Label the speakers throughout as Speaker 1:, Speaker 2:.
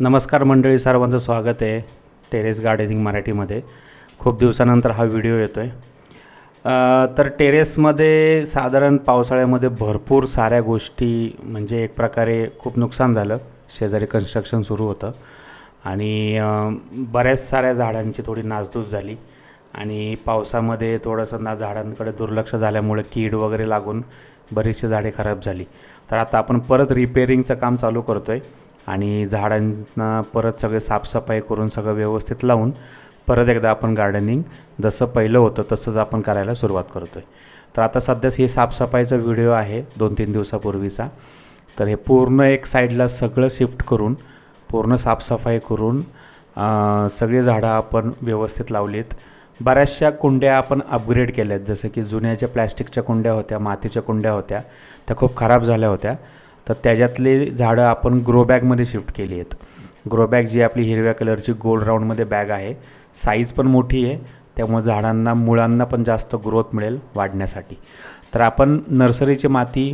Speaker 1: नमस्कार मंडळी सर्वांचं स्वागत आहे टेरेस गार्डनिंग मराठीमध्ये. खूप दिवसानंतर हा व्हिडिओ येतो आहे तर टेरेसमध्ये साधारण पावसाळ्यामध्ये भरपूर साऱ्या गोष्टी म्हणजे एक प्रकारे खूप नुकसान झालं. शेजारी कन्स्ट्रक्शन सुरू होतं. आणि बऱ्याच साऱ्या झाडांची थोडी नासधूस झाली. आणि पावसामध्ये थोडंसं ना झाडांकडे दुर्लक्ष झाल्यामुळे कीड वगैरे लागून बरीचशी झाडे खराब झाली. तर आता आपण परत रिपेअरिंगचं काम चालू करतो आहे आणि झाडांना परत सगळे साफसफाई करून सगळं व्यवस्थित लावून परत एकदा आपण गार्डनिंग जसं पहिलं होतं तसंच आपण करायला सुरुवात करतो आहे तर आता सध्याच हे साफसफाईचा व्हिडिओ आहे दोन तीन दिवसापूर्वीचा. तर हे पूर्ण एक साईडला सगळं शिफ्ट करून पूर्ण साफसफाई करून सगळी झाडं आपण व्यवस्थित लावलीत. बऱ्याचशा कुंड्या आपण अपग्रेड केल्या आहेत जसं की जुन्या प्लॅस्टिकच्या कुंड्या होत्या मातीच्या कुंड्या होत्या त्या खूप खराब झाल्या होत्या. तर त्याच्यातले झाडं आपण ग्रो बॅगमध्ये शिफ्ट केली आहेत. ग्रो बॅग जी आपली हिरव्या कलरची गोल राऊंडमध्ये बॅग आहे साईज पण मोठी आहे त्यामुळे झाडांना मुळांना पण जास्त ग्रोथ मिळेल वाढण्यासाठी. तर आपण नर्सरीची माती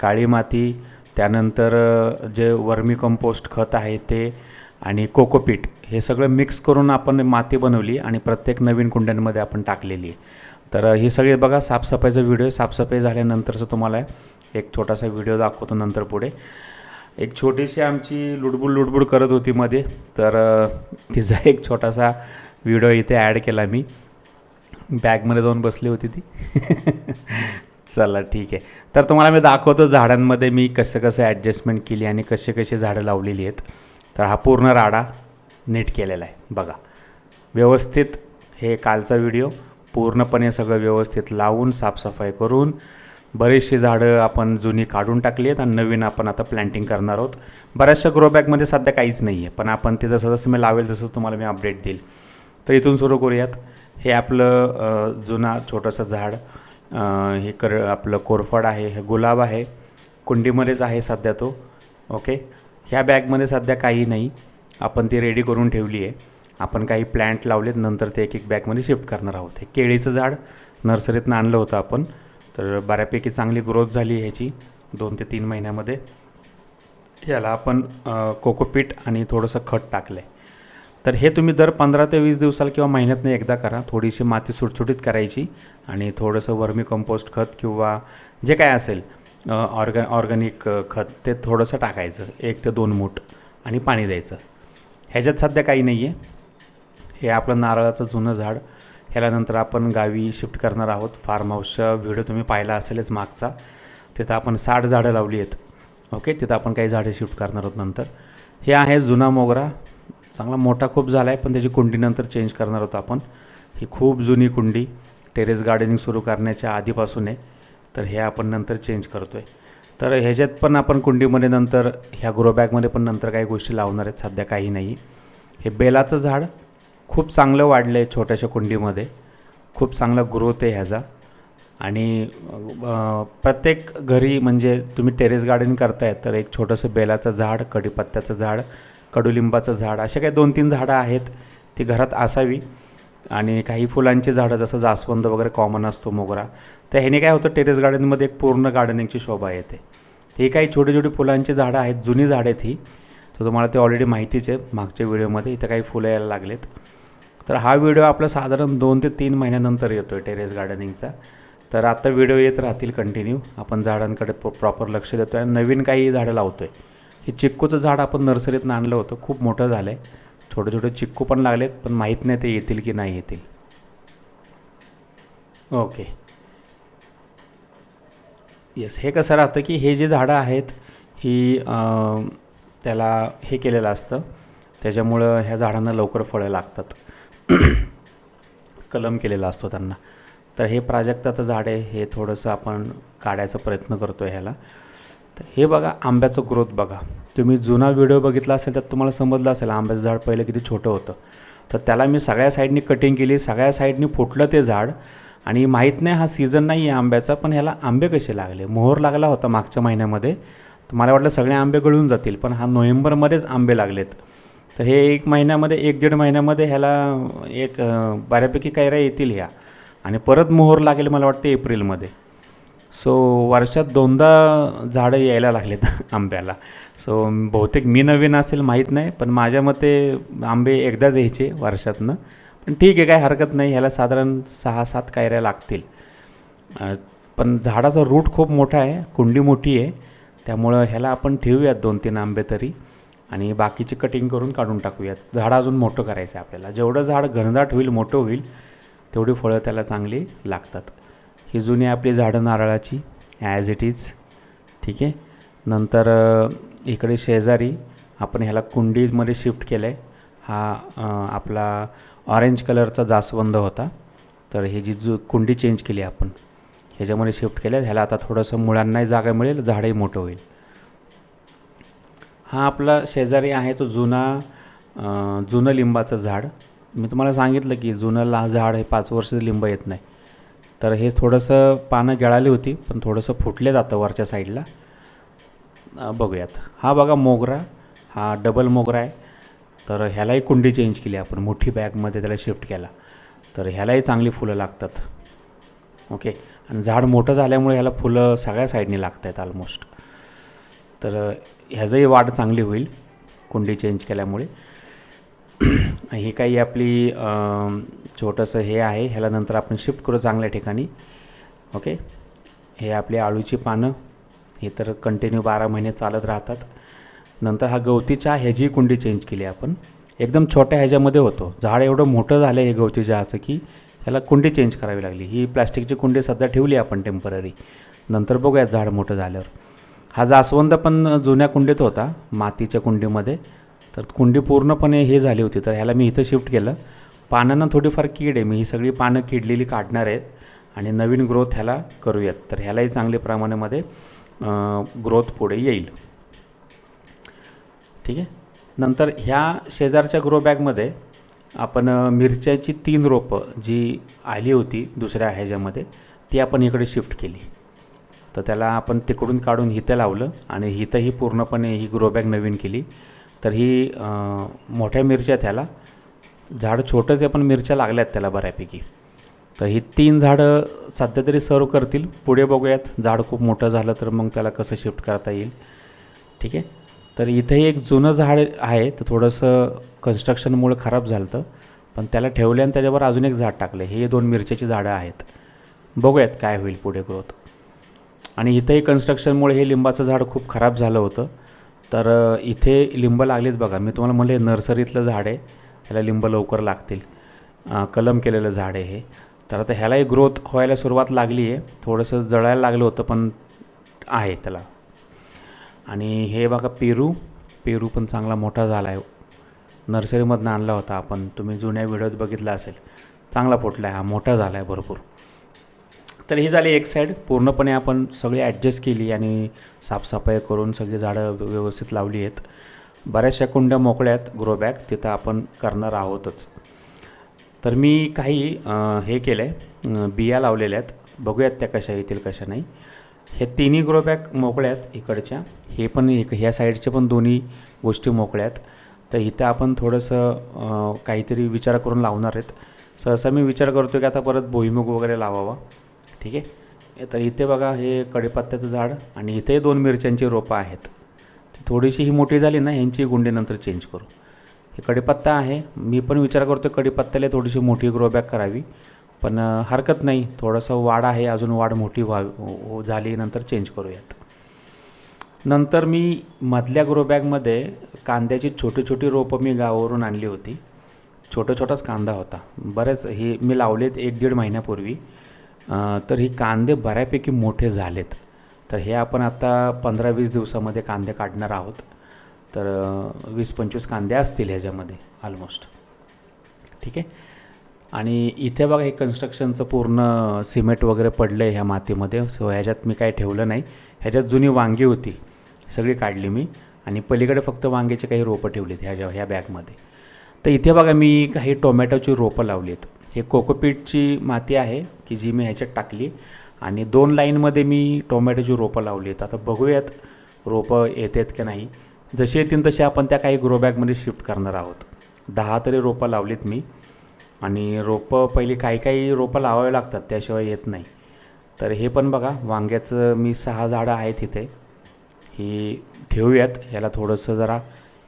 Speaker 1: काळी माती त्यानंतर जे वर्मी कंपोस्ट खत आहे ते आणि कोकोपीट हे सगळं मिक्स करून आपण माती बनवली आणि प्रत्येक नवीन कुंड्यांमध्ये आपण टाकलेली आहे. तर हे सगळे बघा साफसफाईचा व्हिडिओ साफसफाई झाल्यानंतरचं तुम्हाला एक छोटासा व्हिडिओ दाखवतो नंतर पुढे. एक छोटीशी आमची लुडबुड लुडबुड करत होती मध्ये तर तिचा एक छोटासा व्हिडिओ इथे ॲड केला मी. बॅगमध्ये जाऊन बसली होती ती. चला ठीक आहे. तर तुम्हाला मी दाखवतो झाडांमध्ये मी कसं कसं ॲडजस्टमेंट केली आणि कसे कसे झाडं लावलेली आहेत. तर हा पूर्ण राडा नीट केलेला आहे. बघा. व्यवस्थित हे कालचा व्हिडिओ पूर्णपणे सगळं व्यवस्थित लावून साफसफाई करून बरीचशी झाडं आपण जुनी काढून टाकली आहेत आणि नवीन आपण आता प्लॅन्टिंग करणार आहोत. बऱ्याचशा ग्रोबॅगमध्ये सध्या काहीच नाही आहे पण आपण ते जसं जसं मी लावेल तसंच तुम्हाला मी अपडेट देईल. तर इथून सुरू करूयात. हे आपलं जुना छोटंसं झाड हे कर आपलं कोरफड आहे हे गुलाब आहे. कुंडीमध्येच आहे सध्या तो ओके? ह्या बॅगमध्ये सध्या काही नाही. आपण ती रेडी करून ठेवली आहे. आपण काही प्लॅन्ट लावलेत नंतर ते एक एक बॅगमध्ये शिफ्ट करणार आहोत. हे केळीचं झाड नर्सरीतनं आणलं होतं आपण. तर बऱ्यापैकी चांगली ग्रोथ झाली ह्याची दोन ते तीन महिन्यामध्ये. याला आपण कोकोपीट आणि थोडंसं खत टाकलं आहे तर हे तुम्ही दर पंधरा ते वीस दिवसाला किंवा महिन्यातनं एकदा करा. थोडीशी माती सुटसुटीत करायची आणि थोडंसं वर्मी कंपोस्ट खत किंवा जे काय असेल ऑर्ग ऑर्गॅनिक खत ते थोडंसं टाकायचं. एक ते दोन मूठ आणि पाणी द्यायचं. ह्याच्यात सध्या काही नाही आहे हे आपलं नारळाचं जुनं झाड ह्यालानंतर आपण गावी शिफ्ट करणार आहोत. फार्म हाऊसचा व्हिडिओ तुम्ही पाहिला असेलच मागचा. तिथं आपण साठ झाडं लावली आहेत. ओके तिथं आपण काही झाडं शिफ्ट करणार आहोत नंतर. हे आहे जुना मोगरा. चांगला मोठा खूप झाला आहे पण त्याची कुंडी नंतर चेंज करणार होतो आपण. ही खूप जुनी कुंडी. टेरेस गार्डनिंग सुरू करण्याच्या आधीपासून आहे. तर हे आपण नंतर चेंज करतो आहे तर ह्याच्यात पण आपण कुंडीमध्ये नंतर ह्या ग्रोबॅगमध्ये पण नंतर काही गोष्टी लावणार आहेत. सध्या काही नाही. हे बेलाचं झाड खूप चांगलं वाढलं आहे छोट्याशा कुंडीमध्ये. खूप चांगला ग्रोथ आहे ह्याचा. आणि प्रत्येक घरी म्हणजे तुम्ही टेरेस गार्डन करताय तर एक छोटंसं बेलाचं झाड कढीपत्त्याचं झाड कडुलिंबाचं झाड असे काही दोन तीन झाडं आहेत ती घरात असावी. आणि काही फुलांची झाडं जसं जास्वंद वगैरे कॉमन असतो मोगरा तर ह्याने काय होतं टेरेस गार्डनमध्ये एक पूर्ण गार्डनिंगची शोभा येते. ही काही छोटी छोटी फुलांची झाडं आहेत जुनी झाडं आहेत ही तर तुम्हाला ते ऑलरेडी माहितीच आहे मागच्या व्हिडिओमध्ये इथं काही फुलं यायला लागलेत. तर हा व्हिडिओ आपला साधारण दोन ते तीन महिन्यानंतर येतो आहे टेरेस गार्डनिंगचा. तर आता व्हिडिओ येत राहतील कंटिन्यू. आपण झाडांकडे प्रॉपर लक्ष देतो आहे नवीन काही झाडं लावतो आहे हे चिक्कूचं झाड आपण नर्सरीतनं आणलं होतं. खूप मोठं झालं आहे छोटे छोटे चिक्कू पण लागलेत पण माहीत नाही ते येतील की नाही येतील. ओके. येस हे कसं राहतं की हे जे झाडं आहेत ही त्याला हे केलेलं असतं. त्याच्यामुळं ह्या झाडांना लवकर फळं लागतात. कलम केलेला असतो त्यांना. तर हे प्राजक्ताचं झाड आहे हे थोडंसं आपण काढायचा प्रयत्न करतो आहे ह्याला. तर हे बघा आंब्याचं ग्रोथ बघा. तुम्ही जुना व्हिडिओ बघितला असेल तर तुम्हाला समजलं असेल आंब्याचं झाड पहिलं किती छोटं होतं. तर त्याला मी सगळ्या साईडनी कटिंग केली सगळ्या साईडनी फुटलं ते झाड. आणि माहीत नाही हा सीझन नाही आहे आंब्याचा पण ह्याला आंबे कसे लागले? मोहर लागला होता मागच्या महिन्यामध्ये. तर मला वाटलं सगळे आंबे गळून जातील पण हा नोव्हेंबरमध्येच आंबे लागलेत. तर हे एक महिन्यामध्ये एक दीड महिन्यामध्ये ह्याला एक बऱ्यापैकी कैऱ्या येतील ह्या. आणि परत मोहर लागेल मला वाटतं एप्रिलमध्ये. सो वर्षात दोनदा झाडं यायला लागलेत आंब्याला. सो बहुतेक मी नवीन असेल माहीत नाही पण माझ्या मते आंबे एकदाच यायचे वर्षातनं. पण ठीक आहे काय हरकत नाही ह्याला साधारण सहा सात कायऱ्या लागतील पण झाडाचा रूट खूप मोठा आहे कुंडी मोठी आहे. त्यामुळं ह्याला आपण ठेवूयात दोन तीन आंबे तरी. आणि बाकीची कटिंग करून काढून टाकूयात. झाड अजून मोठं करायचं आहे आपल्याला. जेवढं झाड घनदाट होईल मोठं होईल तेवढी फळं त्याला चांगली लागतात. ही जुनी आपली झाडं नारळाची ॲज इट इज ठीक आहे? नंतर इकडे शेजारी आपण ह्याला कुंडीमध्ये शिफ्ट केलं आहे हा आपला ऑरेंज कलरचा जास्वंद होता. तर ही जी जु कुंडी चेंज केली आपण ह्याच्यामध्ये शिफ्ट केलं ह्याला आता थोडंसं मुळांनाही जागा मिळेल झाडही मोठं होईल. हा आपला शेजारी आहे तो जुना जुनं लिंबाचं झाड. मी तुम्हाला सांगितलं की जुनं ला झाड हे पाच वर्ष लिंब येत नाही. तर हे थोडंसं पानं गळाली होती पण थोडंसं फुटले जातं वरच्या साईडला. बघूयात. हा बघा मोगरा हा डबल मोगरा आहे. तर ह्यालाही कुंडी चेंज केली आपण. मोठी बॅगमध्ये त्याला शिफ्ट केला. तर ह्यालाही चांगली फुलं लागतात. ओके? आणि झाड मोठं झाल्यामुळे ह्याला फुलं सगळ्या साईडने लागत आहेत ऑलमोस्ट तर ह्याचंही वाढ चांगली होईल कुंडी चेंज केल्यामुळे. ही काही आपली छोटंसं हे आहे. ह्याला नंतर आपण शिफ्ट करू चांगल्या ठिकाणी. ओके हे आपली आळूची पानं हे तर कंटिन्यू बारा महिने चालत राहतात. नंतर हा गवती चहा ह्याची कुंडी चेंज केली आपण. एकदम छोट्या ह्याच्यामध्ये होतो. झाड एवढं मोठं झालं हे गवती चहाचं की ह्याला कुंडी चेंज करावी लागली. ही प्लॅस्टिकची कुंडी सध्या ठेवली आपण टेंपररी नंतर बघूयात झाड मोठं झाल्यावर. हा जास्वंद पण जुन्या कुंडीत होता मातीच्या कुंडीमध्ये. तर कुंडी पूर्णपणे हे झाली होती तर ह्याला मी इथं शिफ्ट केलं. पानांना थोडीफार कीड आहे मी ही सगळी पानं किडलेली काढणार आहेत आणि नवीन ग्रोथ ह्याला करूयात. तर ह्यालाही चांगल्या प्रमाणामध्ये ग्रोथ पुढे येईल. ठीक आहे? नंतर ह्या शेजारच्या ग्रो बॅगमध्ये आपण मिरच्याची तीन रोपं जी आली होती दुसऱ्या ह्याच्यामध्ये ती आपण इकडे शिफ्ट केली. तर त्याला आपण तिकडून काढून हिथं लावलं आणि हिथंही पूर्णपणे ही ग्रो बॅग नवीन केली. तर ही मोठ्या मिरच्या त्याला. झाड छोटंच आहे पण मिरच्या लागल्यात त्याला बऱ्यापैकी. तर ही तीन झाडं सध्या तरी सर्व करतील. पुढे बघूयात. झाड खूप मोठं झालं तर मग त्याला कसं शिफ्ट करता येईल. ठीक आहे? तर इथंही एक जुनं झाड आहे. तर थोडंसं कन्स्ट्रक्शनमुळे खराब झालं होतं पण त्याला ठेवले आणि त्याच्यावर अजून एक झाड टाकलं हे दोन मिरच्याची झाडं आहेत. बघूयात काय होईल पुढे ग्रोथ आणि इथंही कन्स्ट्रक्शनमुळे हे लिंबाचं झाड खूप खराब झालं होतं. तर इथे लिंब लागलीत बघा. मी तुम्हाला म्हणले नर्सरीतलं झाड आहे. ह्याला लिंब लवकर लागतील. कलम केलेलं झाड आहे हे. तर आता ह्यालाही ग्रोथ व्हायला सुरुवात लागली आहे. थोडंसं जळायला लागलं होतं पण आहे त्याला. आणि हे बघा पेरू. पेरू पण चांगला मोठा झाला आहे. नर्सरीमधनं आणला होता आपण. तुम्ही जुन्या व्हिडिओत बघितला असेल. चांगला फुटला आहे. हा मोठा झाला आहे भरपूर. तर ही झाली एक साईड. पूर्णपणे आपण सगळी ॲडजस्ट केली आणि साफसफाई करून सगळी झाडं व्यवस्थित लावली आहेत. बऱ्याचशा कुंड्या मोकळ्या आहेत तिथं आपण करणार आहोतच. तर मी काही हे केलं आहे बिया लावलेल्या आहेत. बघूयात त्या कशा येतील कशा नाही. हे तिन्ही ग्रोबॅक मोकळ्यात मोकळ्या आहेत इकडच्या. हे पण एक ह्या साईडच्या पण दोन्ही गोष्टी मोकळ्या आहेत. तर इथं आपण थोडंसं काहीतरी विचार करून लावणार आहेत. सहसा मी विचार करतो की आता परत भुईमुग वगैरे लावावा. ठीक आहे? तर इथे बघा हे कढीपत्त्याचं झाड आणि इथे दोन मिरच्यांची रोपं आहेत. थोडीशी ही मोठी झाली ना ह्यांची गुंडी नंतर चेंज करू. हे कढीपत्ता आहे. मी पण विचार करतो कडीपत्त्याला थोडीशी मोठी ग्रोबॅक करावी. पण हरकत नाही. थोडंसं वाढ आहे. अजून वाढ मोठी व्हावी हो, हो, झाली नंतर चेंज करूयात. नंतर मी मधल्या ग्रोबॅगमध्ये कांद्याची छोटी छोटी रोपं मी गावावरून आणली होती. छोटा छोटाच कांदा होता. बरेच हे मी लावलेत एक दीड महिन्यापूर्वी. तर हे कांदे बऱ्यापैकी मोठे झालेत. तर हे आपण आता पंधरा वीस दिवसामध्ये कांदे काढणार आहोत. तर वीस पंचवीस कांदे असतील ह्याच्यामध्ये ऑलमोस्ट ठीक आहे? आणि इथे बघा हे कन्स्ट्रक्शनचं पूर्ण सिमेंट वगैरे पडलं आहे ह्या मातीमध्ये. सो ह्याच्यात मी काय ठेवलं नाही. ह्याच्यात जुनी वांगी होती. सगळी काढली मी. आणि पलीकडे फक्त वांग्याचे काही रोपं ठेवलीत ह्या ह्या बॅगमध्ये. तर इथे बघा मी काही टोमॅटोची रोपं लावली आहेत हे कोकोपीटची माती आहे की जी मी ह्याच्यात टाकली. आणि दोन लाईनमध्ये मी टोमॅटोची रोपं लावली आहेत. आता बघूयात रोपं येत आहेत की नाही. जशी येतील तशी आपण त्या काही ग्रो बॅगमध्ये शिफ्ट करणार आहोत. दहा तरी रोपं लावलीत मी. आणि रोपं पहिली काही काही रोपं लावावे लागतात त्याशिवाय येत नाही. तर हे पण बघा वांग्याचं मी सहा झाडं आहेत इथे. ही ठेवूयात. ह्याला थोडंसं जरा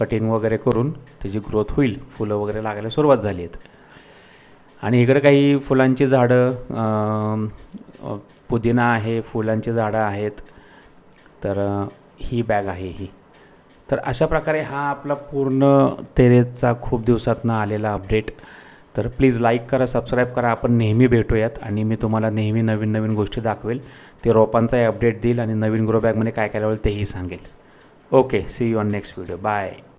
Speaker 1: कटिंग वगैरे करून त्याची ग्रोथ होईल. फुलं वगैरे लागायला सुरुवात झाली आहेत. आणि इकडं काही फुलांची झाडं पुदिना आहे फुलांची झाडं आहेत. तर ही बॅग आहे ही. तर अशा प्रकारे हा आपला पूर्ण टेरेसचा खूप दिवसातनं आलेला अपडेट. तर प्लीज लाईक करा सबस्क्राईब करा. आपण नेहमी भेटूयात आणि मी तुम्हाला नेहमी नवीन नवीन गोष्टी दाखवेल. ते रोपांचाही अपडेट देईल आणि नवीन ग्रो बॅगमध्ये काय काय लावेल तेही सांगेल. Okay see you on next video bye